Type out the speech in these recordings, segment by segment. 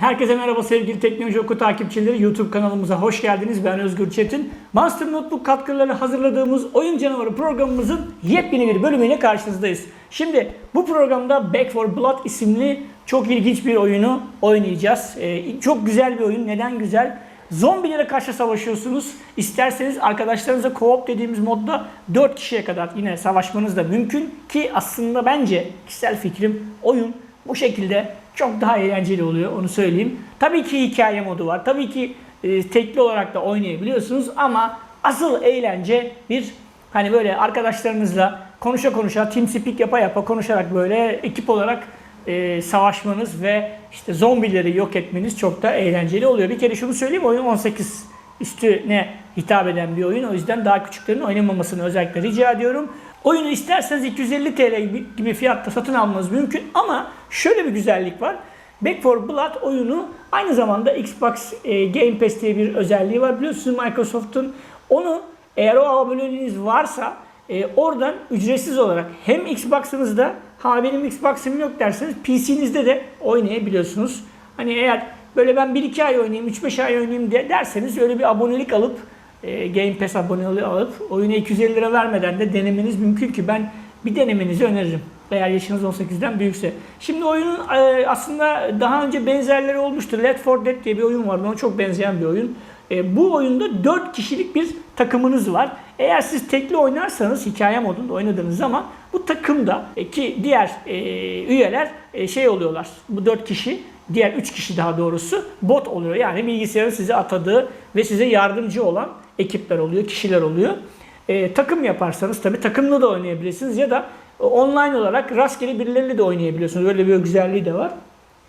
Herkese merhaba sevgili Teknoloji Oku takipçileri. YouTube kanalımıza hoş geldiniz. Ben Özgür Çetin. Monster Notebook katkıları hazırladığımız Oyun Canavarı programımızın yepyeni bir bölümüyle karşınızdayız. Şimdi bu programda Back 4 Blood isimli çok ilginç bir oyunu oynayacağız. Ee, çok güzel bir oyun. Neden güzel? Zombilere karşı savaşıyorsunuz. İsterseniz arkadaşlarınıza co-op dediğimiz modda 4 kişiye kadar yine savaşmanız da mümkün. Ki aslında bence kişisel fikrim oyun bu şekilde çok daha eğlenceli oluyor onu söyleyeyim. Tabii ki hikaye modu var. Tabii ki e, tekli olarak da oynayabiliyorsunuz ama asıl eğlence bir hani böyle arkadaşlarınızla konuşa konuşa TeamSpeak yapa yapa konuşarak böyle ekip olarak e, savaşmanız ve işte zombileri yok etmeniz çok da eğlenceli oluyor. Bir kere şunu söyleyeyim oyun 18 üstüne hitap eden bir oyun. O yüzden daha küçüklerin oynamamasını özellikle rica ediyorum. Oyunu isterseniz 250 TL gibi- fiyatta satın almanız mümkün ama şöyle bir güzellik var. Back 4 Blood oyunu aynı zamanda Xbox e, Game Pass diye bir özelliği var. Biliyorsunuz Microsoft'un onu eğer o aboneliğiniz varsa e, oradan ücretsiz olarak hem Xbox'ınızda ha benim Xbox'ım yok derseniz PC'nizde de oynayabiliyorsunuz. Hani eğer böyle ben 1-2 ay oynayayım, 3-5 ay oynayayım diye derseniz öyle bir abonelik alıp e, Game Pass aboneliği alıp oyuna 250 lira vermeden de denemeniz mümkün ki ben bir denemenizi öneririm. Eğer yaşınız 18'den büyükse. Şimdi oyunun e, aslında daha önce benzerleri olmuştur. Left 4 Dead diye bir oyun vardı. Ona çok benzeyen bir oyun. E, bu oyunda 4 kişilik bir takımınız var. Eğer siz tekli oynarsanız hikaye modunda oynadığınız zaman bu takımda ki diğer üyeler şey oluyorlar. Bu 4 kişi diğer 3 kişi daha doğrusu bot oluyor. Yani bilgisayarın size atadığı ve size yardımcı olan ekipler oluyor, kişiler oluyor. E, takım yaparsanız tabii takımlı da oynayabilirsiniz ya da online olarak rastgele birileriyle de oynayabiliyorsunuz. Öyle bir güzelliği de var.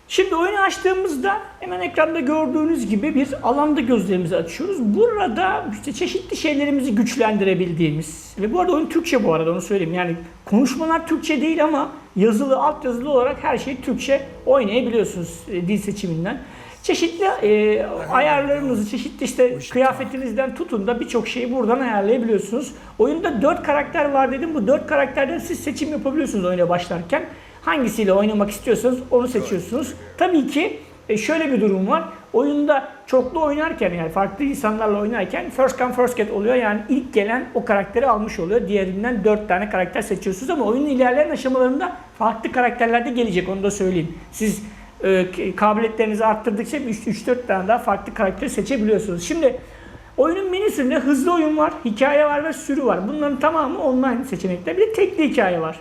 Şimdi oyunu açtığımızda hemen ekranda gördüğünüz gibi bir alanda gözlerimizi açıyoruz. Burada işte çeşitli şeylerimizi güçlendirebildiğimiz ve bu arada oyun Türkçe bu arada onu söyleyeyim. Yani konuşmalar Türkçe değil ama yazılı, alt yazılı olarak her şeyi Türkçe oynayabiliyorsunuz e, dil seçiminden. Çeşitli e, ayarlarınızı, çeşitli işte kıyafetinizden tutun da birçok şeyi buradan ayarlayabiliyorsunuz. Oyunda 4 karakter var dedim. Bu 4 karakterden siz seçim yapabiliyorsunuz oyuna başlarken. Hangisiyle oynamak istiyorsanız onu seçiyorsunuz. Tabii ki e, şöyle bir durum var. Oyunda çoklu oynarken yani farklı insanlarla oynarken first come first get oluyor. Yani ilk gelen o karakteri almış oluyor. Diğerinden 4 tane karakter seçiyorsunuz ama oyunun ilerleyen aşamalarında farklı karakterler de gelecek onu da söyleyeyim. Siz e, kabiliyetlerinizi arttırdıkça 3-4 tane daha farklı karakteri seçebiliyorsunuz. Şimdi oyunun menüsünde hızlı oyun var, hikaye var ve sürü var. Bunların tamamı online seçenekler. Bir de tekli hikaye var.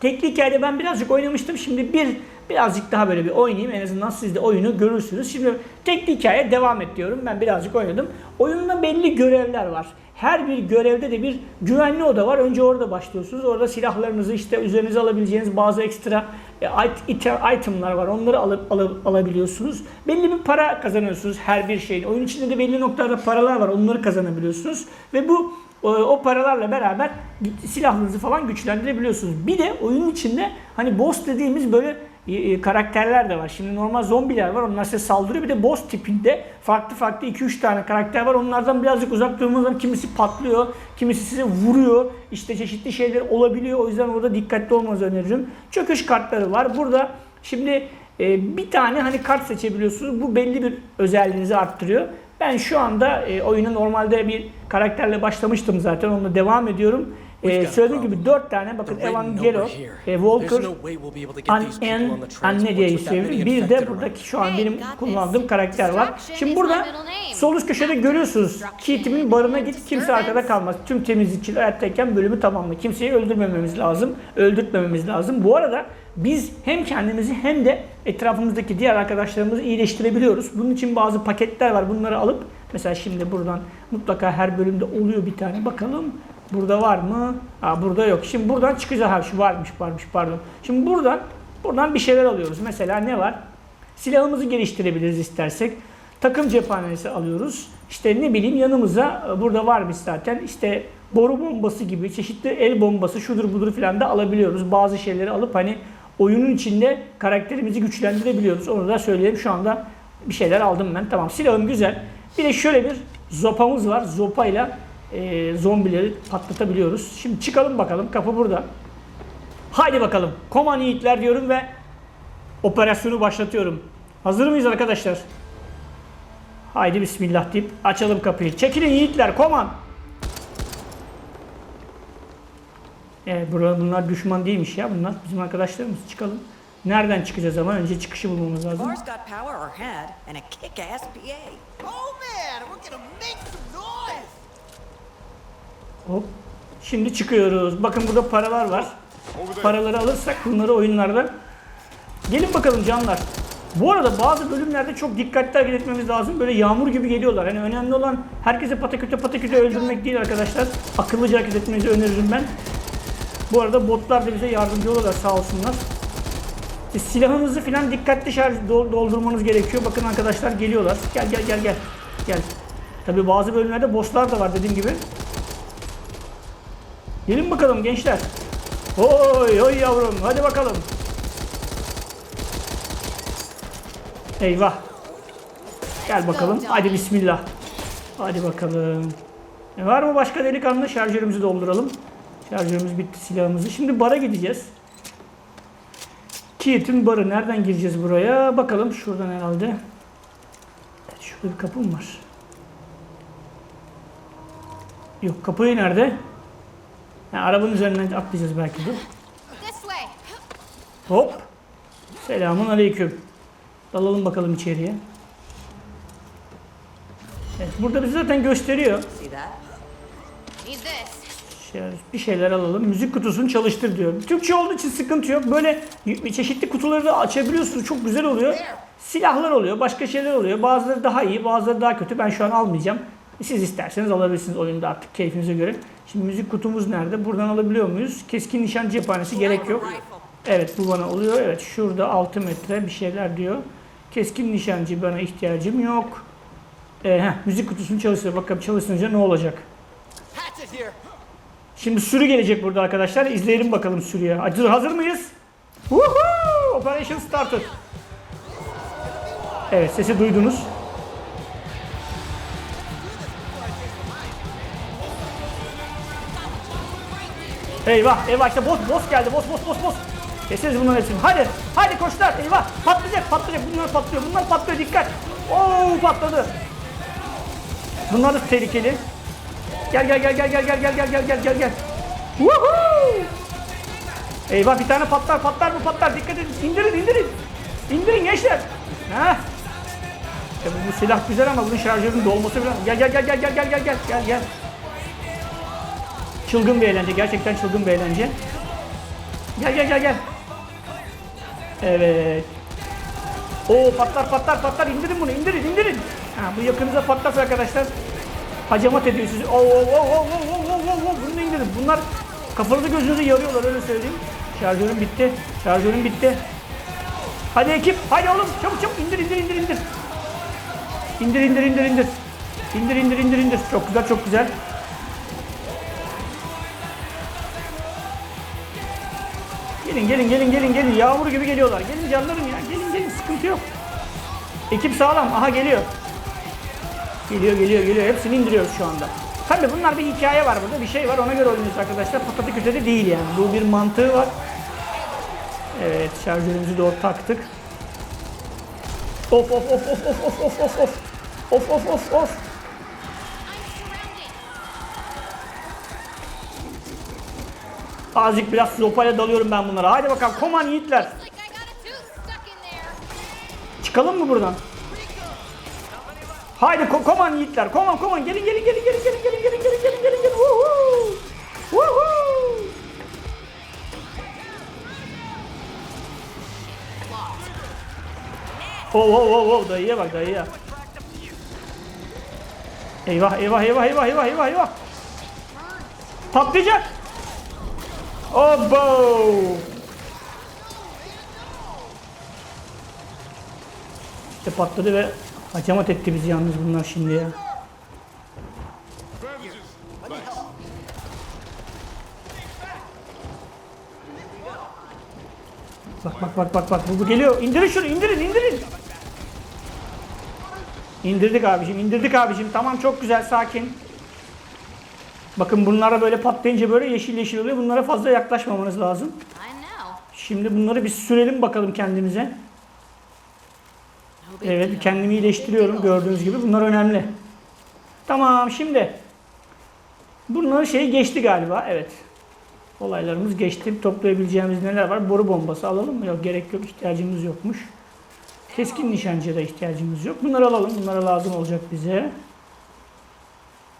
Tekli hikayede ben birazcık oynamıştım. Şimdi bir birazcık daha böyle bir oynayayım. En azından siz de oyunu görürsünüz. Şimdi tekli hikaye devam et diyorum. Ben birazcık oynadım. Oyunda belli görevler var. Her bir görevde de bir güvenli oda var. Önce orada başlıyorsunuz. Orada silahlarınızı işte üzerinize alabileceğiniz bazı ekstra e, it- it- itemlar var. Onları alıp, alıp alabiliyorsunuz. Belli bir para kazanıyorsunuz her bir şeyin. Oyun içinde de belli noktalarda paralar var. Onları kazanabiliyorsunuz. Ve bu o, o paralarla beraber silahlarınızı falan güçlendirebiliyorsunuz. Bir de oyunun içinde hani boss dediğimiz böyle e, e, karakterler de var. Şimdi normal zombiler var. Onlar size saldırıyor. Bir de boss tipinde farklı farklı 2-3 tane karakter var. Onlardan birazcık uzak durmanız lazım. Kimisi patlıyor, kimisi size vuruyor. İşte çeşitli şeyler olabiliyor. O yüzden orada dikkatli olmanızı öneririm. Çöküş kartları var. Burada şimdi e, bir tane hani kart seçebiliyorsunuz. Bu belli bir özelliğinizi arttırıyor. Ben şu anda e, oyuna normalde bir karakterle başlamıştım zaten. Onunla devam ediyorum. E, söylediğim gibi 4 tane bakın Evangelo, e, Walker, An En, Anne diye isimli. Bir de buradaki şu an benim kullandığım karakter var. Şimdi burada sol üst köşede görüyorsunuz. Kit'imin barına git kimse arkada kalmaz. Tüm temizlikçiler hayattayken bölümü tamamla. Kimseyi öldürmememiz lazım. Öldürtmememiz lazım. Bu arada biz hem kendimizi hem de etrafımızdaki diğer arkadaşlarımızı iyileştirebiliyoruz. Bunun için bazı paketler var. Bunları alıp mesela şimdi buradan mutlaka her bölümde oluyor bir tane. Bakalım burada var mı? Aa, burada yok. Şimdi buradan çıkacak. Ha şu varmış varmış pardon. Şimdi buradan buradan bir şeyler alıyoruz. Mesela ne var? Silahımızı geliştirebiliriz istersek. Takım cephanesi alıyoruz. İşte ne bileyim yanımıza e, burada varmış zaten. İşte boru bombası gibi çeşitli el bombası şudur budur filan da alabiliyoruz. Bazı şeyleri alıp hani oyunun içinde karakterimizi güçlendirebiliyoruz. Onu da söyleyeyim. Şu anda bir şeyler aldım ben. Tamam silahım güzel. Bir de şöyle bir zopamız var. Zopayla e, zombileri patlatabiliyoruz. Şimdi çıkalım bakalım. Kapı burada. Haydi bakalım. Koman yiğitler diyorum ve operasyonu başlatıyorum. Hazır mıyız arkadaşlar? Haydi bismillah deyip açalım kapıyı. Çekilin yiğitler koman. Evet bunlar düşman değilmiş ya bunlar. Bizim arkadaşlarımız çıkalım. Nereden çıkacağız ama önce çıkışı bulmamız lazım. Hop. Şimdi çıkıyoruz. Bakın burada paralar var. Paraları alırsak bunları oyunlarda. Gelin bakalım canlar. Bu arada bazı bölümlerde çok dikkatli hareket etmemiz lazım. Böyle yağmur gibi geliyorlar. Yani önemli olan herkese pataküte pataküte öldürmek değil arkadaşlar. Akıllıca hareket etmenizi öneririm ben. Bu arada botlar da bize yardımcı oluyorlar sağ olsunlar. İşte silahınızı falan dikkatli şarj dol- doldurmanız gerekiyor. Bakın arkadaşlar geliyorlar. Gel gel gel gel. Gel. Tabi bazı bölümlerde bosslar da var dediğim gibi. Gelin bakalım gençler. Oy oy yavrum hadi bakalım. Eyvah. Gel bakalım. Hadi bismillah. Hadi bakalım. E var mı başka delikanlı? Şarjörümüzü dolduralım. Şarjörümüz bitti silahımızı. Şimdi bara gideceğiz. Kiet'in barı. Nereden gireceğiz buraya? Bakalım şuradan herhalde. Evet, şurada bir kapı mı var? Yok kapıyı nerede? Ha, arabanın üzerinden atlayacağız belki way. Hop. Selamun aleyküm. Dalalım bakalım içeriye. Evet, burada bizi zaten gösteriyor. Bir şeyler alalım. Müzik kutusunu çalıştır diyor. Türkçe olduğu için sıkıntı yok. Böyle çeşitli kutuları da açabiliyorsunuz. Çok güzel oluyor. Silahlar oluyor, başka şeyler oluyor. Bazıları daha iyi, bazıları daha kötü. Ben şu an almayacağım. Siz isterseniz alabilirsiniz oyunda artık keyfinize göre. Şimdi müzik kutumuz nerede? Buradan alabiliyor muyuz? Keskin nişan cephanesi gerek yok. Evet bu bana oluyor. Evet şurada 6 metre bir şeyler diyor. Keskin nişancı bana ihtiyacım yok. Ee, heh, müzik kutusunu çalıştır. Bakalım çalışınca ne olacak? Şimdi sürü gelecek burada arkadaşlar. İzleyelim bakalım sürüye. Hazır, hazır mıyız? Woohoo! Operation started. Evet sesi duydunuz. Eyvah eyvah işte boss boss geldi boss boss boss boss. Keseriz bunların hepsini. Hadi hadi koçlar eyvah patlayacak patlayacak bunlar patlıyor bunlar patlıyor dikkat. Oo patladı. Bunlar da tehlikeli. Gel gel gel gel gel gel gel gel gel gel gel gel. Woohoo! Eyvah bir tane patlar patlar mı patlar dikkat edin indirin indirin. İndirin gençler. Heh. Ya bu, bu silah güzel ama bunun şarjörünün dolması falan. Gel gel gel gel gel gel gel gel gel gel. Çılgın bir eğlence gerçekten çılgın bir eğlence. Gel gel gel gel. Evet. Oo patlar patlar patlar indirin bunu indirin indirin. Ha, bu yakınıza patlarsa arkadaşlar hacamat ediyor sizi. Oo oo oo oo oo oo oo bunu indirin. Bunlar kafanızı gözünüzü yarıyorlar öyle söyleyeyim. Şarjörüm bitti. Şarjörüm bitti. Hadi ekip hadi oğlum çabuk çabuk indir indir indir indir. İndir indir indir indir. İndir indir indir indir. Çok güzel çok güzel. Gelin gelin gelin gelin gelin. Yağmur gibi geliyorlar. Gelin canlarım ya. Gelin gelin sıkıntı yok. Ekip sağlam. Aha geliyor. Geliyor geliyor geliyor. Hepsini indiriyoruz şu anda. Tabii bunlar bir hikaye var burada. Bir şey var. Ona göre oynuyoruz arkadaşlar. Patata küte de değil yani. Bu bir mantığı var. Evet şarjörümüzü doğru taktık. Of of of of of of of of of. Of of of of. Azıcık biraz sopayla dalıyorum ben bunlara. Hadi bakalım koman yiğitler. Çıkalım mı buradan? Haydi ko- koman yiğitler. Koman koman gelin gelin gelin gelin gelin gelin gelin gelin gelin gelin gelin. Woohoo! Woohoo! Oh oh oh oh dayıya bak dayıya. Eyvah eyvah eyvah eyvah eyvah eyvah eyvah. Patlayacak. Obo! İşte patladı ve hacamat etti bizi yalnız bunlar şimdi ya. Bak bak bak bak bak bu, bu geliyor. İndirin şunu indirin indirin. İndirdik abicim indirdik abicim. Tamam çok güzel sakin. Bakın bunlara böyle patlayınca böyle yeşil yeşil oluyor. Bunlara fazla yaklaşmamanız lazım. Şimdi bunları bir sürelim bakalım kendimize. Evet kendimi iyileştiriyorum gördüğünüz gibi. Bunlar önemli. Tamam şimdi. Bunların şeyi geçti galiba. Evet. Olaylarımız geçti. Toplayabileceğimiz neler var? Boru bombası alalım mı? Yok gerek yok. ihtiyacımız yokmuş. Keskin nişancıya da ihtiyacımız yok. Bunları alalım. Bunlara lazım olacak bize.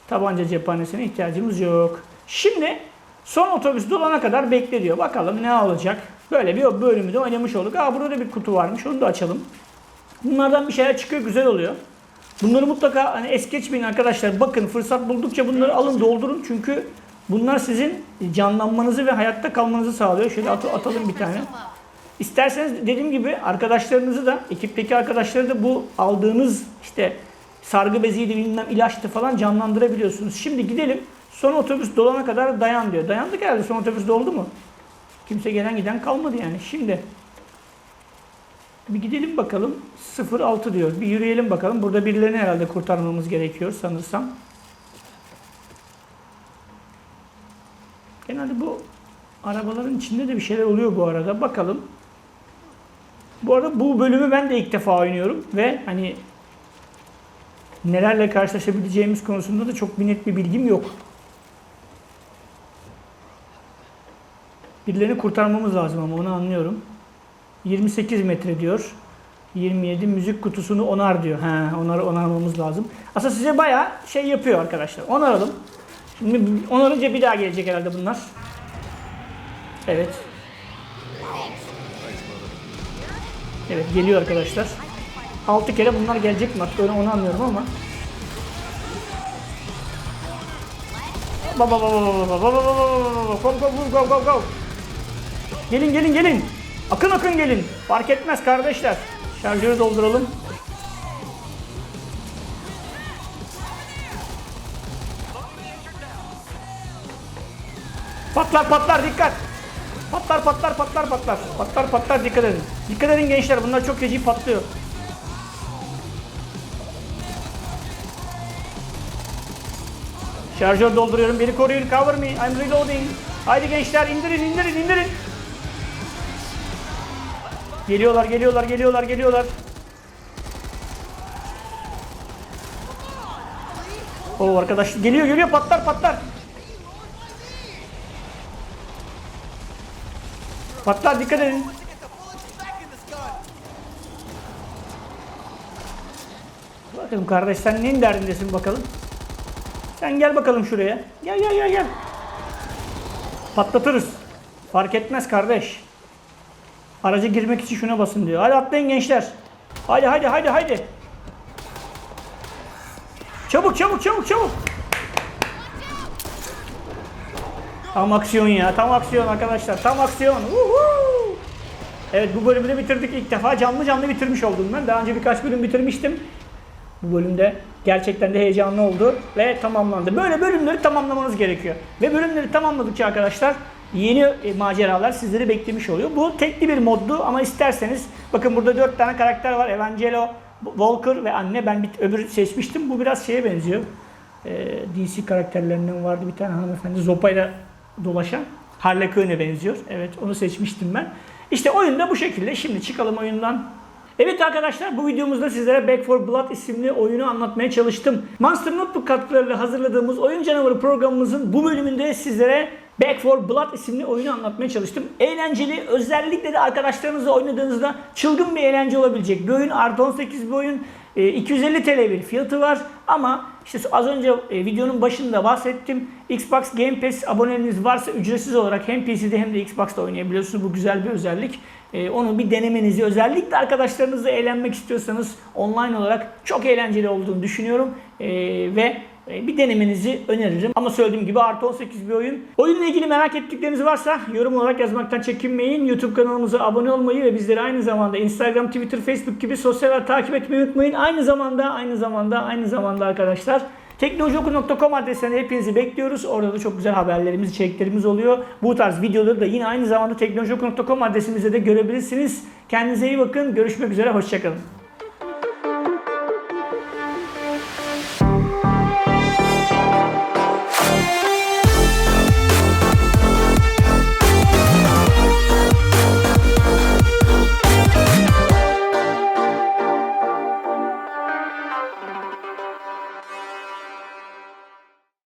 Tabanca cephanesine ihtiyacımız yok. Şimdi son otobüs dolana kadar bekle diyor. Bakalım ne olacak. Böyle bir bölümü de oynamış olduk. Aa burada bir kutu varmış. Onu da açalım. Bunlardan bir şeyler çıkıyor. Güzel oluyor. Bunları mutlaka hani es geçmeyin arkadaşlar. Bakın fırsat buldukça bunları alın doldurun. Çünkü bunlar sizin canlanmanızı ve hayatta kalmanızı sağlıyor. Şöyle at- atalım bir tane. İsterseniz dediğim gibi arkadaşlarınızı da ekipteki arkadaşları da bu aldığınız işte sargı beziydi bilmem ilaçtı falan canlandırabiliyorsunuz. Şimdi gidelim. Son otobüs dolana kadar dayan diyor. Dayandık herhalde son otobüs doldu mu? Kimse gelen giden kalmadı yani. Şimdi bir gidelim bakalım. 06 diyor. Bir yürüyelim bakalım. Burada birilerini herhalde kurtarmamız gerekiyor sanırsam. Genelde bu arabaların içinde de bir şeyler oluyor bu arada. Bakalım. Bu arada bu bölümü ben de ilk defa oynuyorum ve hani nelerle karşılaşabileceğimiz konusunda da çok bir net bir bilgim yok. Birilerini kurtarmamız lazım ama onu anlıyorum. 28 metre diyor. 27 müzik kutusunu onar diyor. He, onar onarmamız lazım. Aslında size bayağı şey yapıyor arkadaşlar. Onaralım. Şimdi onarınca bir daha gelecek herhalde bunlar. Evet. Evet geliyor arkadaşlar. 6 kere bunlar gelecek mi artık onu, anlıyorum ama. Baba baba baba baba baba baba go go go go go. Gelin gelin gelin. Akın akın gelin. Fark etmez kardeşler. Şarjörü dolduralım. Patlar patlar dikkat. Patlar patlar patlar patlar. Patlar patlar dikkat edin. Dikkat edin gençler bunlar çok feci patlıyor. Şarjör dolduruyorum. Beni koruyun. Cover me. I'm reloading. Haydi gençler indirin indirin indirin. Geliyorlar geliyorlar geliyorlar geliyorlar. O arkadaş geliyor geliyor patlar patlar. Patlar dikkat edin. Bakalım kardeş sen neyin derdindesin bakalım. Sen gel bakalım şuraya. Gel gel gel gel. Patlatırız. Fark etmez kardeş. Araca girmek için şuna basın diyor. Hadi atlayın gençler. Hadi hadi hadi hadi. Çabuk çabuk çabuk çabuk. Tam aksiyon ya. Tam aksiyon arkadaşlar. Tam aksiyon. Woohoo! Evet bu bölümü de bitirdik ilk defa. Canlı canlı bitirmiş oldum ben. Daha önce birkaç bölüm bitirmiştim. Bu bölümde gerçekten de heyecanlı oldu ve tamamlandı. Böyle bölümleri tamamlamanız gerekiyor. Ve bölümleri tamamladıkça arkadaşlar yeni e, maceralar sizleri beklemiş oluyor. Bu tekli bir moddu ama isterseniz bakın burada 4 tane karakter var. Evangelo, Walker ve anne. Ben bir öbürü seçmiştim. Bu biraz şeye benziyor. Ee, DC karakterlerinden vardı bir tane hanımefendi Zopa'yla dolaşan. Harley Quinn'e benziyor. Evet onu seçmiştim ben. İşte oyun da bu şekilde. Şimdi çıkalım oyundan. Evet arkadaşlar bu videomuzda sizlere Back 4 Blood isimli oyunu anlatmaya çalıştım. Monster Notebook katkılarıyla hazırladığımız Oyun Canavarı programımızın bu bölümünde sizlere Back 4 Blood isimli oyunu anlatmaya çalıştım. Eğlenceli, özellikle de arkadaşlarınızla oynadığınızda çılgın bir eğlence olabilecek bir oyun. Artı 18 bir oyun. E, 250 TL bir fiyatı var ama işte az önce e, videonun başında bahsettim. Xbox Game Pass aboneliğiniz varsa ücretsiz olarak hem PC'de hem de Xbox'ta oynayabiliyorsunuz. Bu güzel bir özellik. E, onu bir denemenizi özellikle arkadaşlarınızla eğlenmek istiyorsanız online olarak çok eğlenceli olduğunu düşünüyorum. E, ve bir denemenizi öneririm. Ama söylediğim gibi artı 18 bir oyun. Oyunla ilgili merak ettikleriniz varsa yorum olarak yazmaktan çekinmeyin. YouTube kanalımıza abone olmayı ve bizleri aynı zamanda Instagram, Twitter, Facebook gibi sosyal takip etmeyi unutmayın. Aynı zamanda, aynı zamanda, aynı zamanda arkadaşlar Teknolojioku.com adresinden hepinizi bekliyoruz. Orada da çok güzel haberlerimiz, içeriklerimiz oluyor. Bu tarz videoları da yine aynı zamanda teknolojioku.com adresimizde de görebilirsiniz. Kendinize iyi bakın. Görüşmek üzere. Hoşçakalın.